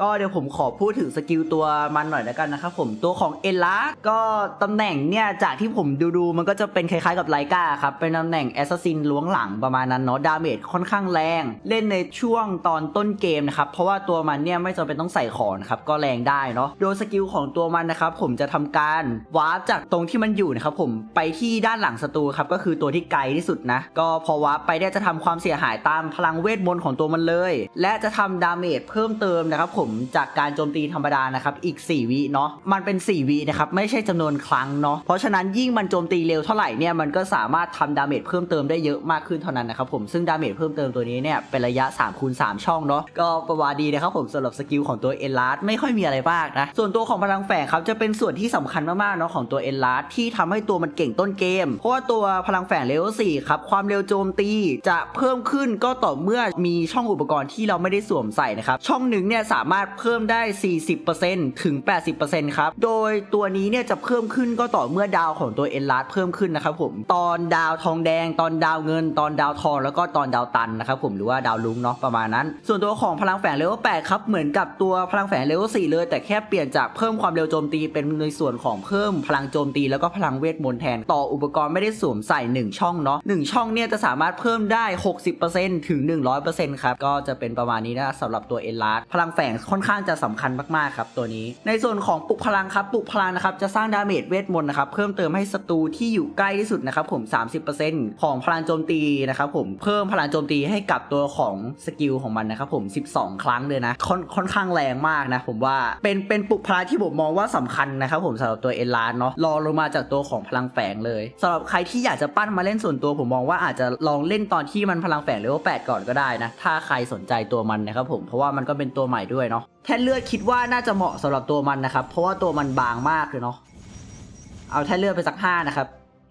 ก็เดี๋ยวผมขอพูดถึงสกิลตัวมันหน่อยแล้วกันนะครับผมตัวของเอล่าก็ตำแหน่งเนี่ยจากที่ผมดูดูๆมันก็จะเป็นคล้ายๆกับไลกาครับ เป็นตำแหน่งแอสซัสซินล้วงหลังประมาณนั้นเนาะดาเมจค่อนข้างแรง เล่นในช่วงตอนต้นเกมนะครับ เพราะว่าตัวมันเนี่ยไม่จำเป็นต้องใส่ของนครับ ก็แรงได้เนาะโดยสกิลของตัวมันนะครับผมจะทำการวาร์ปจากตรงที่มันอยู่นะครับผมไปที่ด้านหลังศัตรูครับก็คือตัวที่ไกลที่สุดนะก็พอวาร์ปไปเนี่ยจะทำความเสียหายตามพลังเวทมนต์ของตัวมันเลย และจะทำดาเมจเพิ่มเติมนะครับผมจากการโจมตีธรรมดานะครับอีก 4 วิเนาะมันเป็น 4 วินะครับไม่ใช่จำนวนครั้งเนาะเพราะฉะนั้นยิ่งมันโจมตีเร็วเท่าไหร่เนี่ยมันก็สามารถทำดาเมจเพิ่มเติมได้เยอะมากขึ้นเท่านั้นนะครับผมซึ่งดาเมจเพิ่มเติมตัวนี้เนี่ยเป็นระยะ3คูณ3ช่องเนาะก็ประวัติดีนะครับผมสำหรับสกิลของตัวเอลาร์ไม่ค่อยมีอะไรมากนะส่วนตัวของพลังแฝงครับจะเป็นส่วนที่สำคัญมากๆเนาะของตัวเอลาร์ที่ทำให้ตัวมันเก่งต้นเกม เพราะว่าตัวพลังแฝงเลเวล4ครับความเร็วโจมตีจะเพิ่มขึ้นก็ต่อเมื่อมีช่องอุปกรณ์ที่เราไม่ได้สวมใส่นะครับช่องหนึ่งเนี่ยสามารถเพิ่มได้ 40%ถึง 80%ครับ โดยตัวนี้เนี่ยจะเพิ่มขึ้นก็ต่อเมื่อดาวของตัวเอลาร์เพิ่มขึ้นนะครับผม ตอนดาวทองแดง ตอนดาวเงิน ตอนดาวทอง แล้วก็ตอนดาวตันนะครับผม หรือว่าดาวลุงเนาะประมาณนั้น ส่วนตัวของพลังแฝงเลเวล8ครับ เหมือนกับตัวพลังแฝงเลเวล4เลย แต่แค่เปลี่ยนจากเพิ่มความเร็วโจมตีเป็นในส่วนของเพิ่มพลังโจมตีแล้วก็พลังเวทมนต์แทน ต่ออุปกรณ์ไม่ได้สวมใส่ 1 ช่องเนาะ1ช่องเนี่ยจะสามารถเพิ่มได้ 60%ถึง 100%ครับ ก็จะเป็นประมาณนี้นะสำหรับตัวเอลาร์พลังแฝงค่อนข้างจะสำคัญมากๆครับตัวนี้ ในส่วนของปลุกพลังครับปลุกพลังนะครับจะสร้างดาเมจเวทมนต์นะครับเพิ่มเติมให้ศัตรูที่อยู่ใกล้ที่สุดนะครับผม 30%ของพลังโจมตีนะครับผมเพิ่มพลังโจมตีให้กับตัวของสกิลของมันนะครับผม 12 ครั้งเลยนะค่อนค่อนข้างแรงมากนะผมว่าเป็นเป็นปลุกพลังที่ผมมองว่าสำคัญนะครับผมสำหรับตัวเอลานเนาะรอลงมาจากตัวของพลังแฝงเลยสำหรับใครที่อยากจะปั้นมาเล่นส่วนตัวผมมองว่าอาจจะลองเล่นตอนที่มันพลังแฝงเลเวล8ก่อนก็ได้นะถ้าใครสนใจตัวมันนะครับผมเพราะว่ามันก็เป็นตัวใหม่ด้วยเนาะแท่นเลือดคิดว่าน่าจะเหมาะสำหรับตัวมันนะครับ เพราะว่าตัวมันบางมากเลยเนาะเอาแท่นเลือดไปสักห้านะครับ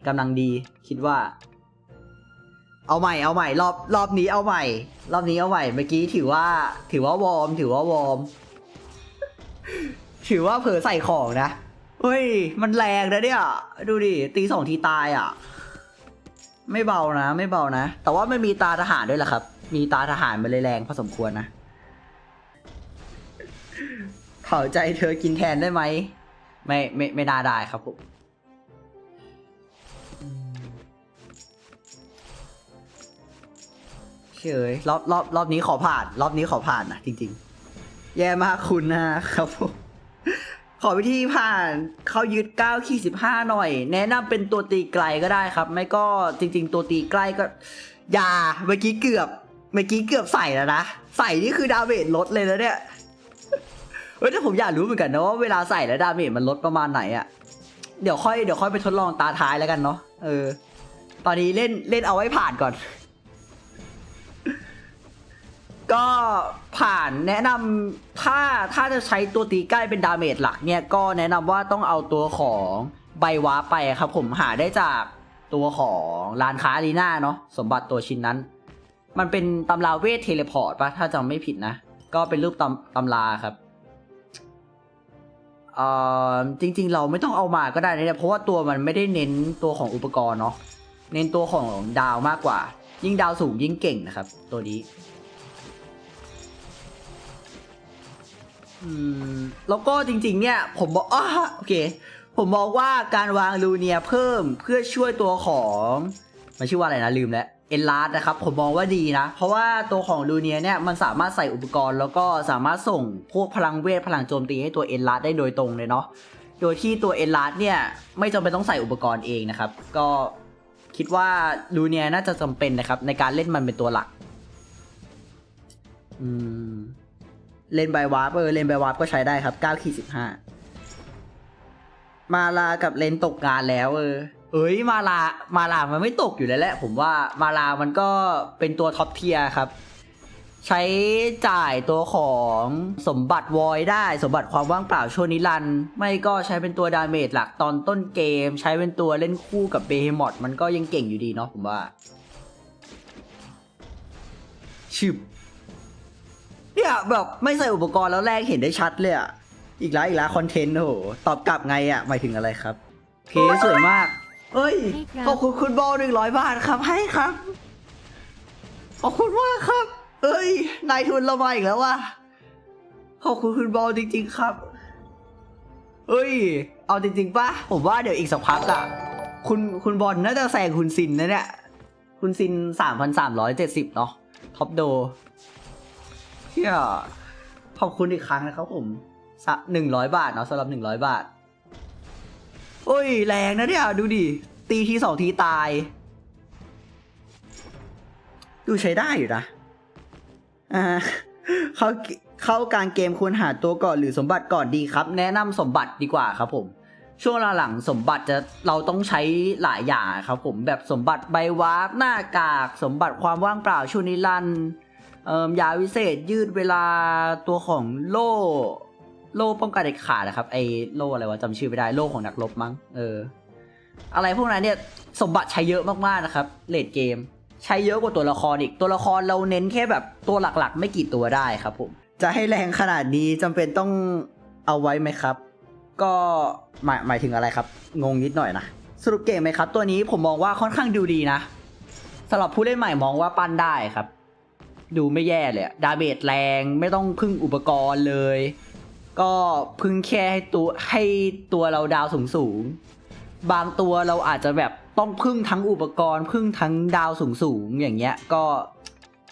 กำลังดีคิดว่า เอาใหม่เอาใหม่รอบรอบนี้เอาใหม่ รอบนี้เอาใหม่เมื่อกี้ถือว่า ถือว่าวอร์มถือว่าวอร์มถือว่าเผลอใส่ของนะเฮ้ย มันแรงนะเนี่ย ดูดิ ตีสองทีตายอะ ไม่เบานะ ไม่เบานะ แต่ว่าไม่มีตาทหารด้วยแหละครับ มีตาทหารมันเลยแรงพอสมควรนะ เผาใจเธอกินแทนได้ไหม ไม่ไม่ไม่น่าได้ครับผมเฉยรอบรอบรอบนี้ขอผ่าน รอบนี้ขอผ่านนะจริง ๆ แย่มากคุณนะครับผมขอวิธีผ่านเขายึด9ขีด15 หน่อย แนะนำเป็นตัวตีไกลก็ได้ครับ ไม่ก็จริง ๆ ตัวตีใกล้ก็อย่าเมื่อกี้เกือบ เมื่อกี้เกือบใส่แล้วนะ ใส่นี่คือดาเมจลดเลยแล้วเนี่ย เฮ้ยแต่ผมอยากรู้เหมือนกันนะว่าเวลาใส่แล้วดาเมจมันลดประมาณไหนอะเดี๋ยวค่อยเดี๋ยวค่อยไปทดลองตาท้ายแล้วกันเนาะเออ ตอนนี้เล่นเล่นเอาไว้ผ่านก่อน ก็ผ่านแนะนำถ้าถ้าจะใช้ตัวตีใกล้เป็นดาเมจหลักเนี่ยก็แนะนำว่าต้องเอาตัวของใบว้าไปครับ ผมหาได้จากตัวของร้านค้าอารีน่าเนาะสมบัติตัวชิ้นนั้น มันเป็นตำราเวทเทเลพอร์ตปะถ้าจำไม่ผิดนะ ก็เป็นรูปตำตำราครับ จริง ๆ เราไม่ต้องเอามาก็ได้นะเนี่ยเพราะว่าตัวมันไม่ได้เน้นตัวของอุปกรณ์เนาะเน้นตัวของดาวมากกว่า ยิ่งดาวสูงยิ่งเก่งนะครับ ตัวนี้แล้วก็จริง ๆ เนี่ย ผมบอกอ้าโอเค ผมบอกว่าการวางลูเนียเพิ่มเพื่อช่วยตัวของ มันชื่อว่าอะไรนะลืมแล้ว เอ็นลาร์นะครับผมมองว่าดีนะ เพราะว่าตัวของลูเนียเนี่ยมันสามารถใส่อุปกรณ์ แล้วก็สามารถส่งพวกพลังเวทพลังโจมตีให้ตัวเอ็นลาร์ได้โดยตรงเลยเนาะโดยที่ตัวเอ็นลาร์เนี่ยไม่จำเป็นต้องใส่อุปกรณ์เองนะครับ ก็คิดว่าลูเนียน่าจะจำเป็นนะครับ ในการเล่นมันเป็นตัวหลักอืมเลนไบวาร์ปเออเลนไบวาร์ปก็ใช้ได้ครับ9ขีด15 มาลากับเลนตกงานแล้วเออ เอ้ยมาลามาลามันไม่ตกอยู่แล้วแหละ ผมว่ามาลามันก็เป็นตัวท็อปเทียร์ครับ ใช้จ่ายตัวของสมบัติวอยได้ สมบัติความว่างเปล่าช่วนิรันไม่ก็ใช้เป็นตัวดาเมจหลักตอนต้นเกม ใช้เป็นตัวเล่นคู่กับเบฮมอดมันก็ยังเก่งอยู่ดีเนาะผมว่าชึบเนี่ยแบบไม่ใส่อุปกรณ์แล้วแรกเห็นได้ชัดเลยอะอีกแล้วอีกแล้วคอนเทนต์โอ้โหตอบกลับไงอะหมายถึงอะไรครับ เพสวยมาก เฮ้ยให้ครับ ขอบคุณคุณบอลหนึ่งร้อยบาทครับให้ครับ ขอบคุณมากครับเฮ้ยนายทุนเรามาอีกแล้วว่ะขอบคุณคุณบอลจริง ๆ ครับเฮ้ย เอาจริงๆป่ะผมว่าเดี๋ยวอีกสักพักอะคุณคุณบอลน่าจะแซงคุณซินนะเนี่ยคุณซินสามพันสามร้อยเจ็ดสิบเนาะท็อปโดเฮียขอบคุณอีกครั้งนะครับผมหนึ่งร้อยบาทเนาะสำหรับหนึ่งร้อยบาท โอ้ย แรงนะเนี่ย ดูดิ ตีทีสองทีตาย ดูใช้ได้อยู่นะอ่าเขาเข้ากางเกมควรหาตัวก่อนหรือสมบัติก่อนดีครับ แนะนำสมบัติดีกว่าครับผม ช่วงหลังๆสมบัติจะเราต้องใช้หลายอย่างครับผมแบบสมบัติใบวาร์ปหน้ากาก สมบัติความว่างเปล่าชุนิรันยาวิเศษยืดเวลาตัวของโล่ โล่ป้องกันเด็ดขาดนะครับไอโล่อะไรวะจำชื่อไม่ได้โล่ของนักรบมั้งเออ อะไรพวกนั้นเนี่ยสมบัติใช้เยอะมากๆนะครับเลดเกม ใช้เยอะกว่าตัวละครอีกตัวละครเราเน้นแค่แบบตัวหลักๆ ไม่กี่ตัวได้ครับผมจะให้แรงขนาดนี้จำเป็นต้องเอาไว้ไหมครับ ก็หมายหมายถึงอะไรครับ งงนิดหน่อยนะสรุปเก่งไหมครับ ตัวนี้ผมมองว่าค่อนข้างดูดีนะสำหรับผู้เล่นใหม่มองว่าปั้นได้ครับ ดูไม่แย่เลยดาเมจแรงไม่ต้องพึ่งอุปกรณ์เลย ก็พึ่งแค่ให้ตัวให้ตัวเราดาวสูงสูงบางตัวเราอาจจะแบบต้องพึ่งทั้งอุปกรณ์ พึ่งทั้งดาวสูงสูงอย่างเงี้ย ก็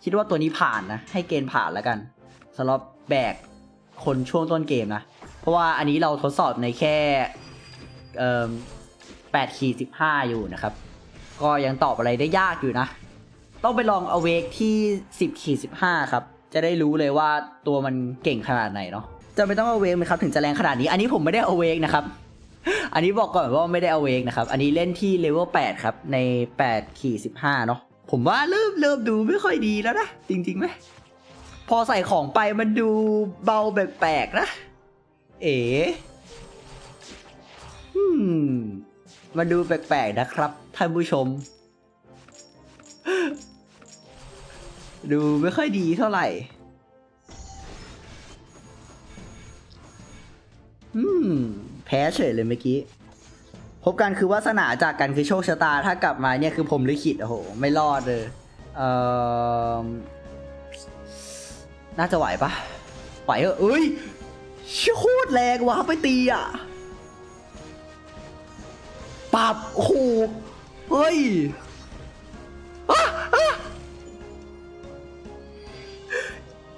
คิดว่าตัวนี้ผ่านนะ ให้เกณฑ์ผ่านแล้วกันสำหรับแบกคนช่วงต้นเกมนะ เพราะว่าอันนี้เราทดสอบในแค่เอ่อแปดขีดสิบห้าอยู่นะครับ ก็ยังตอบอะไรได้ยากอยู่นะ ต้องไปลองเอาเวกที่สิบขีดสิบห้าครับ จะได้รู้เลยว่าตัวมันเก่งขนาดไหนเนาะ จะไม่ต้องเอาเวกไหมครับถึงจะแรงขนาดนี้ อันนี้ผมไม่ได้เอาเวกนะครับ อันนี้บอกก่อนว่าไม่ได้เอาเวกนะครับ อันนี้เล่นที่เลเวล8ครับ ใน8ขีด15 เนาะ ผมว่าเริ่มเริ่มดูไม่ค่อยดีแล้วนะ จริงๆไหม พอใส่ของไปมันดูเบาแปลกๆนะ เอ๋อืมมันดูแปลกๆนะครับท่านผู้ชม ดูไม่ค่อยดีเท่าไหร่ อืม แพ้เฉยเลยเมื่อกี้ พบกันคือวาสนาจากกันคือโชคชะตา ถ้ากลับมาเนี่ยคือผมลิขิตโอ้โห ไม่รอดเลย เอ่อ น่าจะไหวปะไหวเอเอ้ยเชี่ยโคตรแรงว่ะไปตีอะปับโอ้โหเฮ้ย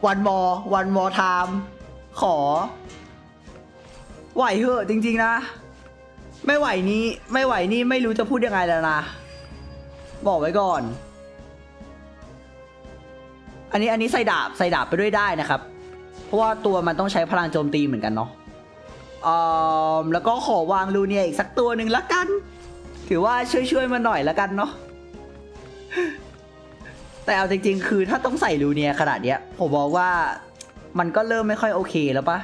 วันมอวันมอไทม์ขอ ไหวเหอะจริง ๆ นะ ไม่ไหวนี้ไม่ไหวนี่ไม่รู้จะพูดยังไงแล้วนะ บอกไว้ก่อน อันนี้อันนี้ใส่ดาบใส่ดาบไปด้วยได้นะครับ เพราะว่าตัวมันต้องใช้พลังโจมตีเหมือนกันเนาะออแล้วก็ขอวางลูเนียอีกสักตัวหนึ่งละกัน ถือว่าช่วยช่วยๆมาหน่อยละกันเนาะแต่เอาจริงๆ คือถ้าต้องใส่ลูเนียขนาดเนี้ยผมบอกว่ามันก็เริ่มไม่ค่อยโอเคแล้วปะ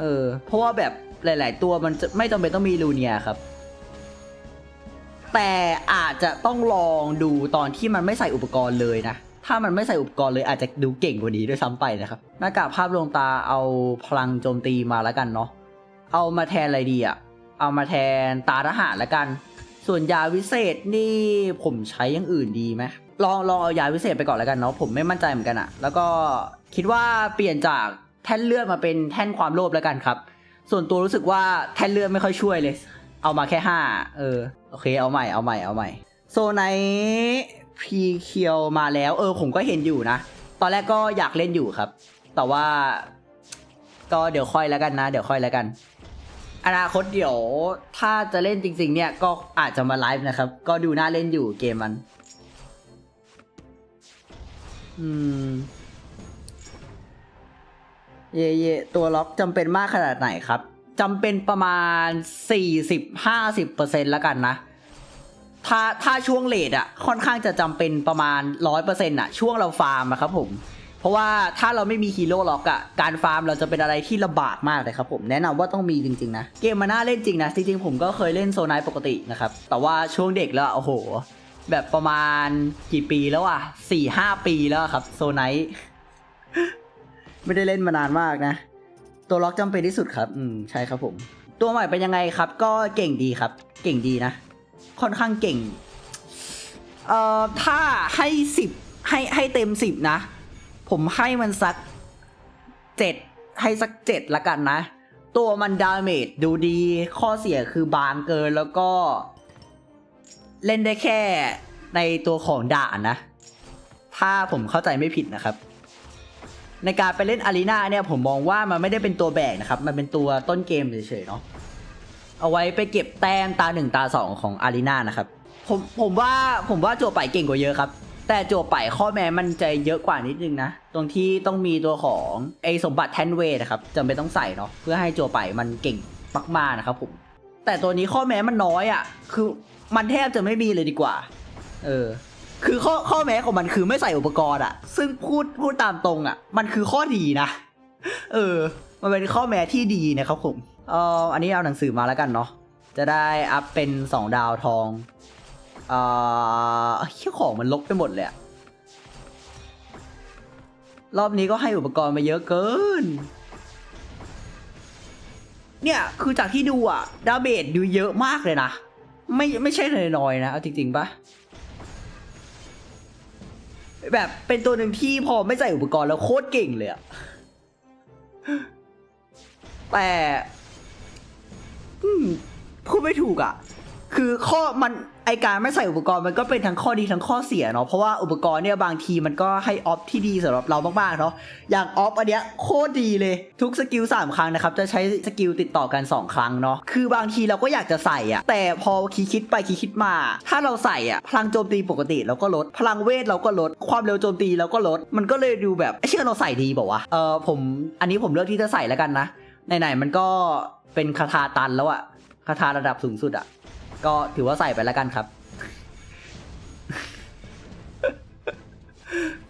เออ เพราะว่าแบบหลาย ๆ ตัวมันจะไม่จำเป็นต้องมีลูเนียครับ แต่อาจจะต้องลองดูตอนที่มันไม่ใส่อุปกรณ์เลยนะ ถ้ามันไม่ใส่อุปกรณ์เลยอาจจะดูเก่งกว่านี้ด้วยซ้ำไปนะครับ หน้ากากภาพลวงตาเอาพลังโจมตีมาแล้วกันเนาะ เอามาแทนอะไรดีอะเอามาแทนตาทหารแล้วกัน ส่วนยาวิเศษนี่ผมใช้อย่างอื่นดีไหมลองลองเอายาวิเศษไปก่อนแล้วกันเนาะผมไม่มั่นใจเหมือนกันอะแล้วก็คิดว่าเปลี่ยนจาก แท่นเลือดมาเป็นแท่นความโลภแล้วกันครับ ส่วนตัวรู้สึกว่าแท่นเลือดไม่ค่อยช่วยเลย เอามาแค่ห้าเออโอเคเอาใหม่เอาใหม่เอาใหม่ โซไนพีเคียวมาแล้ว เออผมก็เห็นอยู่นะ ตอนแรกก็อยากเล่นอยู่ครับ แต่ว่า ก็เดี๋ยวค่อยแล้วกันนะ เดี๋ยวค่อยแล้วกัน อนาคตเดี๋ยวถ้าจะเล่นจริง ๆ เนี่ยก็อาจจะมาไลฟ์นะครับ ก็ดูน่าเล่นอยู่เกมมัน อืม เย่เย่ตัวล็อกจำเป็นมากขนาดไหนครับจำเป็นประมาณ 40-50%แล้วกันนะ ถ้าถ้าช่วงเลทอะค่อนข้างจะจำเป็นประมาณ 100%อะช่วงเราฟาร์มอะครับผม เพราะว่าถ้าเราไม่มีฮีโร่ล็อกอะการฟาร์มเราจะเป็นอะไรที่ลำบากมากเลยครับผม แนะนำว่าต้องมีจริง ๆ นะ เกมมันน่าเล่นจริงนะ จริง ๆ ผมก็เคยเล่นโซนไนปกตินะครับ แต่ว่าช่วงเด็กแล้วโอ้โห แบบประมาณกี่ปีแล้วอะสี่ห้าปีแล้วครับโซนไน ไม่ได้เล่นมานานมากนะ ตัวล็อกจำเป็นที่สุดครับ อืมใช่ครับผม ตัวใหม่เป็นยังไงครับ ก็เก่งดีครับ เก่งดีนะ ค่อนข้างเก่ง เอ่อถ้าให้สิบให้ให้เต็มสิบนะ ผมให้มันสักเจ็ดให้สักเจ็ดละกันนะ ตัวมันดาเมจดูดี ข้อเสียคือบางเกินแล้วก็ เล่นได้แค่ในตัวของด่านนะ ถ้าผมเข้าใจไม่ผิดนะครับ ในการไปเล่นอารีนาเนี่ยผมมองว่ามันไม่ได้เป็นตัวแบกนะครับ มันเป็นตัวต้นเกมเฉยๆเนาะเอาไว้ไปเก็บแต้มตาหนึ่งตาสองของอารีนานะครับผมผมว่าผมว่าโจวไปเก่งกว่าเยอะครับ แต่โจวไปข้อแม้มันจะเยอะกว่านิดนึงนะ ตรงที่ต้องมีตัวของไอสมบัติแทนเวทนะครับจำเป็นต้องใส่เนาะเพื่อให้โจวไปมันเก่งมากๆนะครับผมแต่ตัวนี้ข้อแม้มันน้อยอะ่ะ คือมันแทบจะไม่มีเลยดีกว่า เออ คือข้อข้อแม้ของมันคือไม่ใส่อุปกรณ์อะซึ่งพูดพูดตามตรงอะมันคือข้อดีนะ เออ มันเป็นข้อแม้ที่ดีนะครับผมเอออันนี้เอาหนังสือมาแล้วกันเนาะจะได้อัพเป็นสองดาวทองเอ่อเหี้ยของมันลกไปหมดเลยอะรอบนี้ก็ให้อุปกรณ์มาเยอะเกิน เนี่ยคือจากที่ดูอะดาเมจดูเยอะมากเลยนะ ไม่ไม่ใช่น้อยๆนะ เอาจริงๆปะ แบบเป็นตัวหนึ่งที่พอไม่ใส่อุปกรณ์แล้วโคตรเก่งเลยอะแต่พูดไม่ถูกอะ คือข้อมันไอการไม่ใส่อุปกรณ์มันก็เป็นทั้งข้อดีทั้งข้อเสียเนาะเพราะว่าอุปกรณ์เนี่ยบางทีมันก็ให้ออฟที่ดีสำหรับเรามากๆเนาะอย่างออฟอันเนี้ยโคตรดีเลยทุกสกิล3ครั้งนะครับจะใช้สกิลติดต่อกัน 2 ครั้งเนาะคือบางทีเราก็อยากจะใส่อะแต่พอคิดคิดไปคิดคิดมา ถ้าเราใส่อะพลังโจมตีปกติเราก็ลด พลังเวทเราก็ลด ความเร็วโจมตีเราก็ลด มันก็เลยดูแบบเชื่อเราใส่ดีบอกว่าวะเออผมอันนี้ผมเลือกที่จะใส่แล้วกันนะไหนๆมันก็เป็นคาถาตันแล้วอะคาถาระดับสูงสุดอะ ก็ถือว่าใส่ไปแล้วกันครับ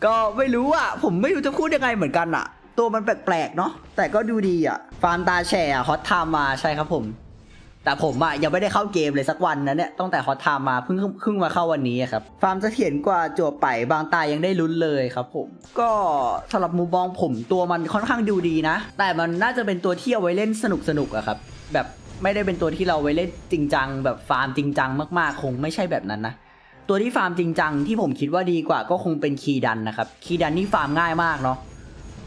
ก็ไม่รู้อะ ผมไม่รู้จะพูดยังไงเหมือนกันอะ ตัวมันแปลกๆเนาะแต่ก็ดูดีอะ ฟาร์มตาแชร์ฮอตไทม์มาใช่ครับผม แต่ผมอะยังไม่ได้เข้าเกมเลยสักวันนะเนี่ยตั้งแต่ฮอตไทม์มาเพิ่งเพิ่งมาเข้าวันนี้ครับ ฟาร์มเสถียรกว่าจั่วไปบางตายังได้ลุ้นเลยครับ ผม ก็สำหรับมุมมองผมตัวมันค่อนข้างดูดีนะ แต่มันน่าจะเป็นตัวที่เอาไว้เล่นสนุกสนุกๆอะครับ แบบ ไม่ได้เป็นตัวที่เราไว้เล่นจริงจังแบบฟาร์มจริงจังมากๆ คงไม่ใช่แบบนั้นนะตัวที่ฟาร์มจริงจังที่ผมคิดว่าดีกว่าก็คงเป็นคีดันนะครับคีดันนี่ฟาร์มง่ายมากเนาะ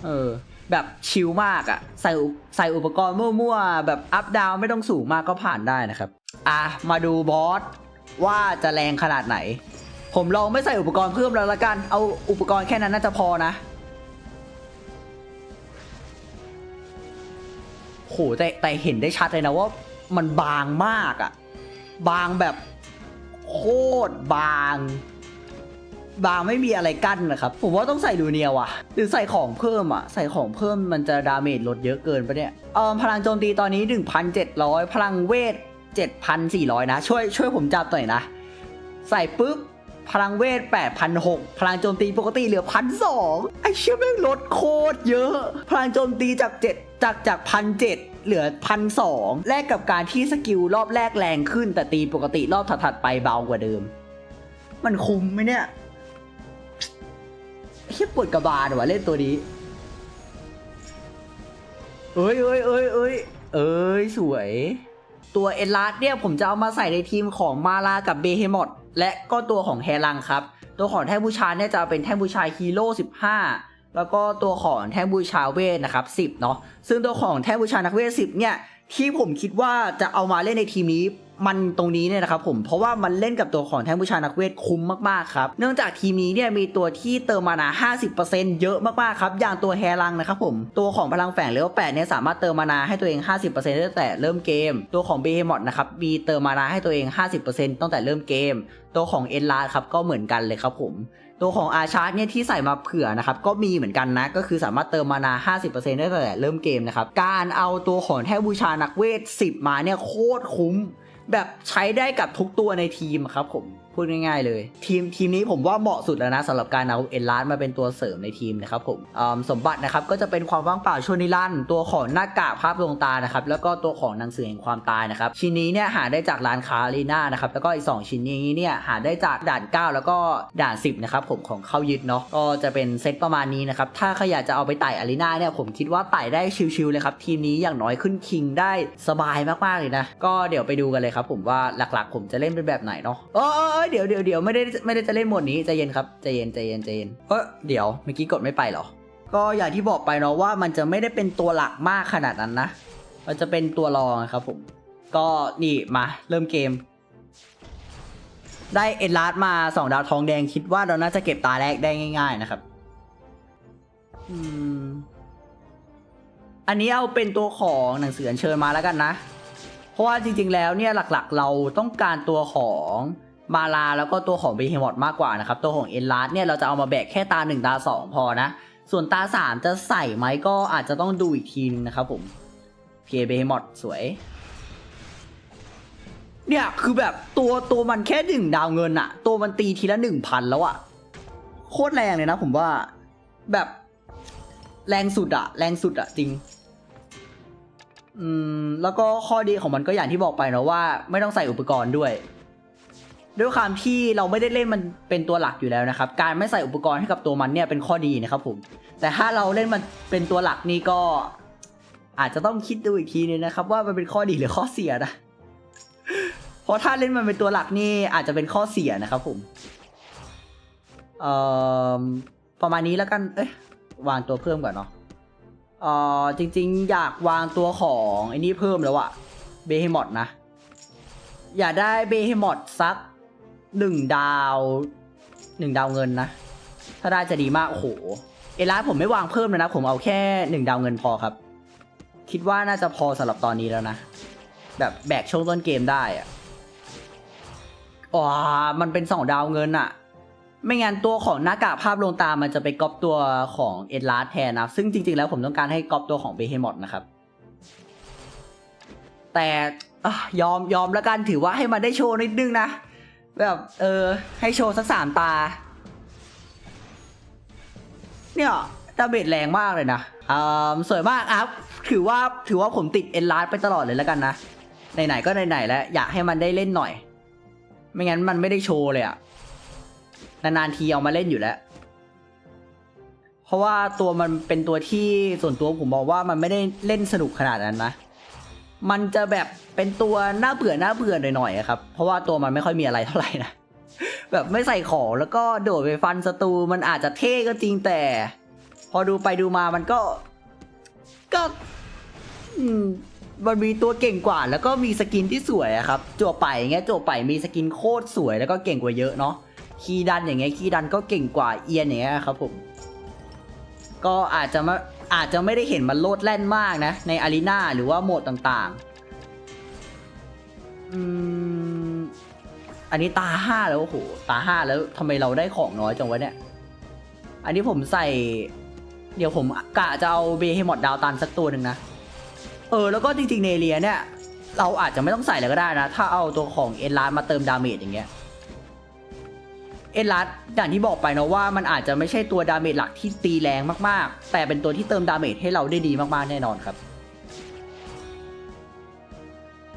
เออแบบชิลมากอะใส่ใส่อุปกรณ์มั่วๆ แบบอัพดาวไม่ต้องสูงมากก็ผ่านได้นะครับ อะ มาดูบอสว่าจะแรงขนาดไหน ผมลองไม่ใส่อุปกรณ์เพิ่มแล้วละกัน เอาอุปกรณ์แค่นั้นน่าจะพอนะโหแต่แต่เห็นได้ชัดเลยนะว่า มันบางมากอะบางแบบโคตรบาง บางไม่มีอะไรกั้นนะครับ ผมว่าต้องใส่ลูเนียว่ะ หรือใส่ของเพิ่มอะใส่ของเพิ่มมันจะดาเมจลดเยอะเกินปะเนี่ยเออพลังโจมตีตอนนี้ 1,700 พลังเวท 7,400 นะ ช่วยช่วยผมจับหน่อยนะ ใส่ปุ๊บพลังเวท8,600พลังโจมตีปกติเหลือ1,200ไอ้เชี่ยแม่งลดโคตรเยอะ พลังโจมตีจาก 7 จากจาก1,700เหลือ1,200แลกกับการที่สกิลรอบแรกแรงขึ้น แต่ตีปกติรอบถัดๆไปเบากว่าเดิม มันคุ้มไหมเนี่ยเฮียปวดกระบาลว่ะเล่นตัวนี้เอ้ยเอ้ยเอ้ยเอ้ยเอ้ยสวย ตัวเอลาร์เนี่ยผมจะเอามาใส่ในทีมของมาลากับเบเฮมอดและก็ตัวของแฮลังครับ ตัวของแท่งบูชาเนี่ยจะเป็นแท่งบูชาฮีโร่15 แล้วก็ตัวของแท่งบูชาเวทนะครับ10เนาะซึ่งตัวของแท่งบูชานักเวท10เนี่ยที่ผมคิดว่าจะเอามาเล่นในทีมนี้มันตรงนี้เนี่ยนะครับผมเพราะว่ามันเล่นกับตัวของแท่งบูชานักเวทคุ้มมากๆครับเนื่องจากทีมนี้เนี่ยมีตัวที่เติมมานา 50%เยอะมากๆครับอย่างตัวแฮลังนะครับผมตัวของพลังแฝงเลเวล8เนี่ยสามารถเติมมานาให้ตัวเอง 50%ตั้งแต่เริ่มเกม ตัวของเบมอดนะครับมีเติมมานาให้ตัวเอง 50%ตั้งแต่เริ่มเกม ตัวของเอ็นลาครับก็เหมือนกันเลยครับผม ตัวของอาชาร์เนี่ยที่ใส่มาเผื่อนะครับก็มีเหมือนกันนะ ก็คือสามารถเติมมานา 50%ได้ตั้งแต่เริ่มเกมนะครับ การเอาตัวของแท่บูชานักเวท 10 มาเนี่ยโคตรคุ้ม แบบใช้ได้กับทุกตัวในทีมครับผม พูดง่ายๆเลย ทีมทีมนี้ผมว่าเหมาะสุดแล้วนะสำหรับการเอาเอ็นลาร์มาเป็นตัวเสริมในทีมนะครับผมสมบัตินะครับก็จะเป็นความว่างเปล่าชวนิรันตัวของหน้ากากภาพดวงตานะครับแล้วก็ตัวของหนังสือแห่งความตายนะครับชิ้นนี้เนี่ยหาได้จากร้านค้าลีน่านะครับแล้วก็อีก 2 ชิ้นนี้เนี่ยหาได้จากด่าน 9 แล้วก็ด่าน 10นะครับผมของเข้ายึดเนาะก็จะเป็นเซตประมาณนี้นะครับถ้าใครอยากจะเอาไปไต่อารีนาเนี่ยผมคิดว่าไต่ได้ชิวๆเลยครับทีมนี้อย่างน้อยขึ้นคิงได้สบายมากๆเลยนะก็เดี๋ยวไปดูกันเลยครับผมว่าหลักๆ ผมจะเล่นเป็นแบบไหนเนาะเออเออเดี๋ยวเดี๋ยวเดี๋ยวไม่ได้ไม่ได้จะเล่นโหมดนี้ใจเย็นครับใจเย็นใจเย็นใจเย็นเออเดี๋ยวเมื่อกี้กดไม่ไปหรอ ก็อย่างที่บอกไปเนาะว่ามันจะไม่ได้เป็นตัวหลักมากขนาดนั้นนะ มันจะเป็นตัวรองครับผม ก็นี่มาเริ่มเกม ได้เอ็ดลาร์ดมาสองดาวทองแดงคิดว่าเราน่าจะเก็บตาแรกได้ง่าย ๆนะครับ อืม อันนี้เอาเป็นตัวของหนังสืออัญเชิญมาแล้วกันนะ เพราะว่าจริง ๆ แล้วเนี่ยหลัก ๆ เราต้องการตัวของ มาลาแล้วก็ตัวของเบเฮมอดมากกว่านะครับตัวของเอ็นลาร์เนี่ยเราจะเอามาแบกแค่ตาหนึ่งตาสองพอนะ ส่วนตาสามจะใส่ไหมก็อาจจะต้องดูอีกทีนึงนะครับผมเพเบเฮมอดสวยเนี่ยคือแบบตัวตัวมันแค่หนึ่งดาวเงินอะตัวมันตีทีละหนึ่งพันแล้วอะโคตรแรงเลยนะผมว่าแบบแรงสุดอะแรงสุดอะจริง อืม แล้วก็ข้อดีของมันก็อย่างที่บอกไปนะว่า ไม่ต้องใส่อุปกรณ์ด้วย ด้วยความที่เราไม่ได้เล่นมันเป็นตัวหลักอยู่แล้วนะครับ การไม่ใส่อุปกรณ์ให้กับตัวมันเนี่ยเป็นข้อดีนะครับผม แต่ถ้าเราเล่นมันเป็นตัวหลักนี่ก็ อาจจะต้องคิดดูอีกทีนึงนะครับ ว่ามันเป็นข้อดีหรือข้อเสียนะ เพราะถ้าเล่นมันเป็นตัวหลักนี่อาจจะเป็นข้อเสียนะครับผม เอ่อประมาณนี้แล้วกัน เอ้ยวางตัวเพิ่มก่อนเนาะเอ่อจริง ๆ อยากวางตัวของไอ้นี่เพิ่มแล้วอะเบเฮมอดนะ อยากได้เบเฮมอดสัก หนึ่งดาวหนึ่งดาวเงินนะ ถ้าได้จะดีมากโอ้โหเอลาผมไม่วางเพิ่มเลยนะ ผมเอาแค่หนึ่งดาวเงินพอครับ คิดว่าน่าจะพอสำหรับตอนนี้แล้วนะ แบบแบกช่วงต้นเกมได้อะอ๋อมันเป็นสองดาวเงินอะไม่งั้นตัวของหน้ากากภาพลวงตา มันจะไปก๊อปตัวของเอ็ดลาร์แทนนะ ซึ่งจริงๆแล้วผมต้องการให้ก๊อปตัวของเบเฮมอดนะครับ แต่อยอมยอมแล้วกันถือว่าให้มันได้โชว์นิดนึงนะ แบบเออ ให้โชว์สักสามตา เนี่ยดาเมจแรงมากเลยนะอ่าสวยมากครับ ถือว่าถือว่าผมติดเอ็นลาร์ไปตลอดเลยแล้วกันนะ ไหนๆก็ไหนๆแล้ว อยากให้มันได้เล่นหน่อย ไม่งั้นมันไม่ได้โชว์เลยอะนานๆทีเอามาเล่นอยู่แล้ว เพราะว่าตัวมันเป็นตัวที่ส่วนตัวผมมองว่ามันไม่ได้เล่นสนุกขนาดนั้นนะ มันจะแบบเป็นตัวหน่าเบื่อน่าเบื่อหน่อยๆอะครับ เพราะว่าตัวมันไม่ค่อยมีอะไรเท่าไหร่นะ แบบไม่ใส่ของแล้วก็โดดไปฟันศัตรูมันอาจจะเท่ก็จริงแต่ พอดูไปดูมามันก็ ก็มันมีตัวเก่งกว่า แล้วก็มีสกินที่สวยอะครับจั่วไปอย่างเงี้ยจั่วไปมีสกินโคตรสวยแล้วก็เก่งกว่าเยอะเนาะคีดันอย่างเงี้ยคีดันก็เก่งกว่าเอียนอย่างเงี้ยครับผมก็อาจจะมา อาจจะไม่ได้เห็นมันโลดแล่นมากนะ ในอารีนาหรือว่าโหมดต่างๆอันนี้ตาห้าแล้วโอ้โหตาห้าแล้วทำไมเราได้ของน้อยจังวะเนี่ย อันนี้ผมใส่ เดี๋ยวผมกะจะเอาเบเฮมอดดาวตันสักตัวหนึ่งนะ เออ แล้วก็จริงๆเนเรียเนี่ย เราอาจจะไม่ต้องใส่เลยก็ได้นะ ถ้าเอาตัวของเอ็นลาร์มาเติมดาเมจอย่างเงี้ย เอ็นลัดอย่างที่บอกไปนะว่ามันอาจจะไม่ใช่ตัวดาเมจหลักที่ตีแรงมากๆ แต่เป็นตัวที่เติมดาเมจให้เราได้ดีมากๆแน่นอนครับ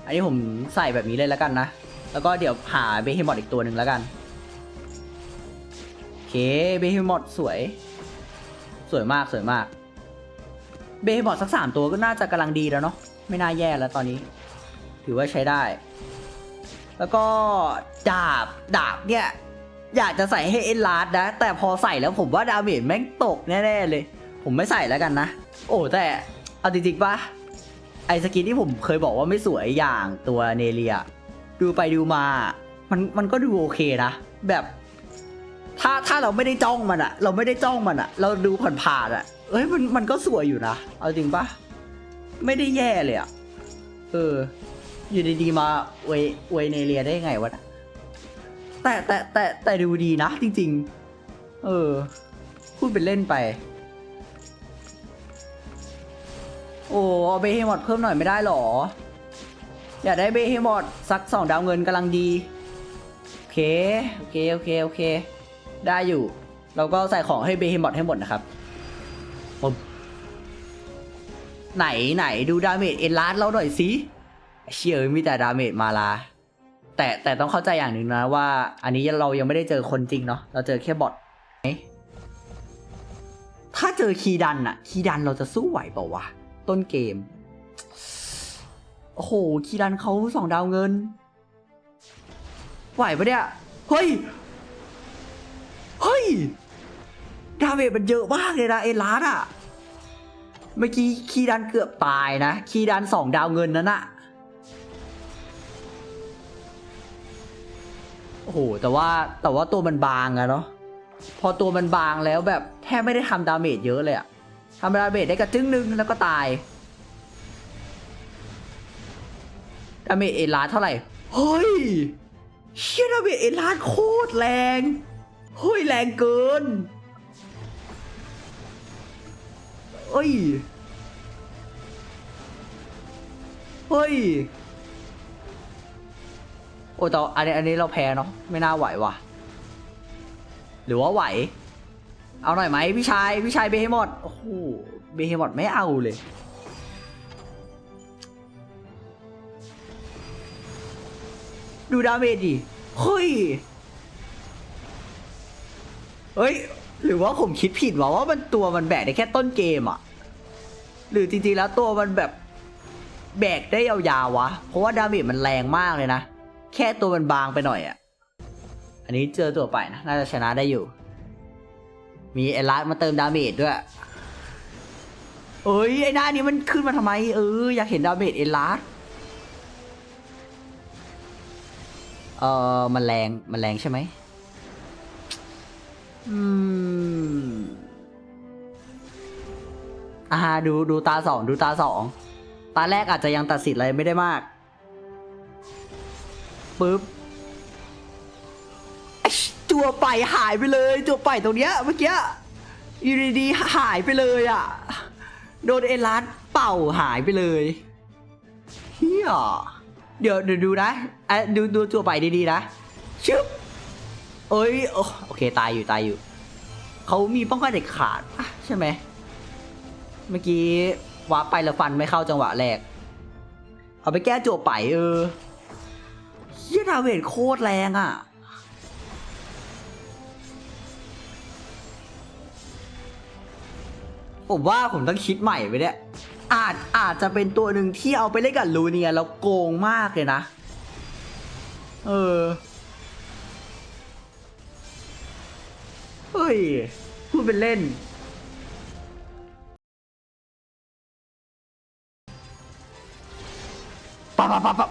อันนี้ผมใส่แบบนี้เลยแล้วกันนะ แล้วก็เดี๋ยวหาเบเฮมอดอีกตัวหนึ่งแล้วกัน โอเคเบเฮมอดสวย สวยมากสวยมาก เบเฮมอดสักสามตัวก็น่าจะกำลังดีแล้วเนาะ ไม่น่าแย่แล้วตอนนี้ ถือว่าใช้ได้ แล้วก็ดาบดาบเนี่ย อยากจะใส่ให้เอ็นลาร์ดนะ แต่พอใส่แล้วผมว่าดาเมจแม่งตกแน่ๆเลย ผมไม่ใส่แล้วกันนะ โอ้แต่เอาจริงๆปะไอสกินที่ผมเคยบอกว่าไม่สวยอย่างตัวเนเรีย ดูไปดูมา มันมันก็ดูโอเคนะ แบบ ถ้าถ้าเราไม่ได้จ้องมันอะเราไม่ได้จ้องมันอะเราดูผ่านๆอะเอ้ยมันมันก็สวยอยู่นะ เอาจริงปะไม่ได้แย่เลยอะเออ อยู่ดีๆมาเวยเวยเนเรียได้ไงวะ แต่แต่แต่แต่ดูดีนะจริง ๆ เออ พูดเป็นเล่นไป โอ้เอาเบเฮมอดเพิ่มหน่อยไม่ได้หรอ อยากได้เบเฮมอดสักสองดาวเงินกำลังดี โอเค โอเค โอเค โอเค ได้อยู่ เราก็ใส่ของให้เบเฮมอดให้หมดนะครับผมไหนไหนดูดาเมจเอ็นลาร์เราหน่อยสิเชื่อมีแต่ดาเมจมาลา แต่แต่ต้องเข้าใจอย่างหนึ่งนะว่า อันนี้เรายังไม่ได้เจอคนจริงเนาะเราเจอแค่บอทถ้าเจอคีย์ดันอะคีย์ดันเราจะสู้ไหวเปล่าวะต้นเกมโอ้โหคีย์ดันเขาสองดาวเงิน ไหวปะเนี่ยเฮ้ยเฮ้ยดาเมจมันเยอะมากเลยนะเอลาสอะเมื่อกี้คีดันเกือบตายนะ คีดันสองดาวเงินนั้นอะ อ้โหแต่ว่าแต่ว่าตัวมันบางอะเนาะพอตัวมันบางแล้วแบบแทบไม่ได้ทำดาเมจเยอะเลยอะทำดาเมจได้กระจึงนึงแล้วก็ตายดาเมจเอลาเท่าไหร่เฮ้ยเชี่ยดาเมจเอลาโคตรแรงเฮ้ยแรงเกินเอ้ยเฮ้ย โอ้แต่อันนี้อันนี้เราแพ้เนาะไม่น่าไหวว่ะ หรือว่าไหว เอาหน่อยไหมพี่ชายพี่ชายเบเฮมอดโอ้โหเบเฮมอดไม่เอาเลยดูดาเมจดิเฮ้ย เฮ้ย หรือว่าผมคิดผิดวะว่ามันตัวมันแบกได้แค่ต้นเกมอะหรือจริงๆแล้วตัวมันแบบแบกได้ยาวๆวะ เพราะว่าดาเมจมันแรงมากเลยนะ แค่ตัวมันบางไปหน่อยอะอันนี้เจอตัวไปนะน่าจะชนะได้อยู่ มีเอลัสมาเติมดาเมจด้วย เอ้ยไอ้หน้านี้มันขึ้นมาทำไม เอออยากเห็นดาเมจเอลัสเออมันแรงมันแรงใช่ไหมอืมอ่าดูดูตาสองดูตาสองตาแรกอาจจะยังตัดสินอะไรไม่ได้มาก ปึ๊บจัวไปหายไปเลยจัวไปตรงเนี้ยเมื่อกี้อยู่ดีๆหายไปเลยอะ โดนเอลัสเป่าหายไปเลยเฮียเดี๋ยวเดี๋ยวดูนะอะดูดูจัวไปดีๆนะชึบเอ้ยโอโอเคตายอยู่ตายอยู่เขามีป้องกันเด็ดขาดใช่ไหมเมื่อกี้วาร์ปไปแล้วฟันไม่เข้าจังหวะแรก เอาไปแก้จั่วไปเออ เฮียดาเวทโคตรแรงอะ ผมว่าผมต้องคิดใหม่ไปเนี่ยอาจอาจจะเป็นตัวหนึ่งที่เอาไปเล่นกับลูเนียแล้วโกงมากเลยนะ เออ เฮ้ย พูดเป็นเล่นปั๊บปั๊บปั๊บ